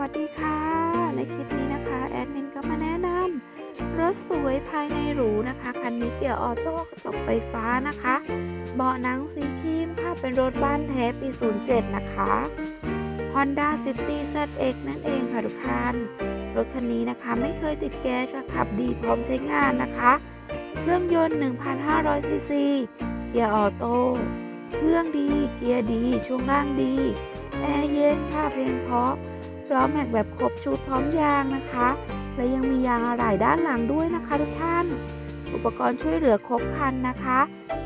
วัสดีค่ะ ในคลิปนี้นะคะ แอดมินก็มาแนะนำรถสวยภายในหรูนะคะ คันนี้เกียร์ออโต้กระจกไฟฟ้านะคะ เบาะหนังสีครีมค่ะ เป็นรถบ้านแท้ปี 07 นะคะ Honda City ZX นั่นเองค่ะทุกท่าน รถคันนี้นะคะไม่เคยติดแก๊สขับดีพร้อมใช้งานนะคะ เครื่องยนต์ 1,500ซีซีเกียร์ออโต้เครื่องดี เกียร์ดี ช่วงล่างดี แอร์เย็นค่ะเพียงเพราะ ล้อแม็กแบบครบชุดพร้อมยางนะคะ และยังมียางอะไหล่ด้านหลังด้วยนะคะทุกท่าน อุปกรณ์ช่วยเหลือครบครันนะคะ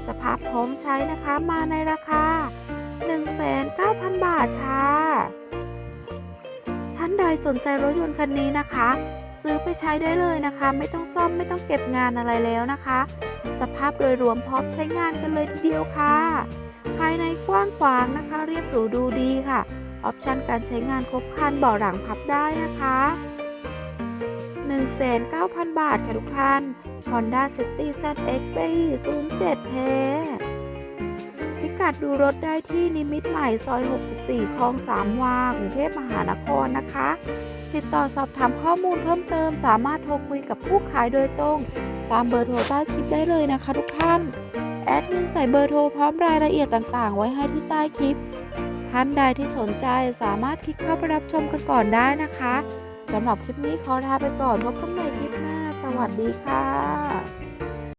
สภาพพร้อมใช้นะคะมาในราคา 1,900 บาทค่ะ ท่านใดสนใจรถยนต์คันนี้นะคะ ซื้อไปใช้ได้เลยนะคะ ไม่ต้องซ่อมไม่ต้องเก็บงานอะไรแล้วนะคะ สภาพโดยรวมพร้อมใช้งานกันเลยทีเดียวค่ะ ภายในกว้างขวางนะคะ เรียบหรูดูดีค่ะ ออปชันการใช้งานครบครันเบาะหลังพับได้นะคะ 19,000 บาทค่ะทุกท่าน Honda City ZX b 07เทพิกัดดูรถได้ที่นิมิตใหม่ซอย 64 คลอง 3 วา กรุงเทพมหานครนะคะ ติดต่อสอบถามข้อมูลเพิ่มเติม สามารถโทรคุยกับผู้ขายโดยตรง ตามเบอร์โทรใต้คลิปได้เลยนะคะทุกท่าน แอดมินใส่เบอร์โทรพร้อมรายละเอียดต่างๆ ไว้ให้ที่ใต้คลิป ท่านใดที่สนใจสามารถคลิกเข้าไปรับชมกันก่อนได้นะคะสำหรับคลิปนี้ขอลาไปก่อนพบกันใหม่คลิปหน้า สวัสดีค่ะ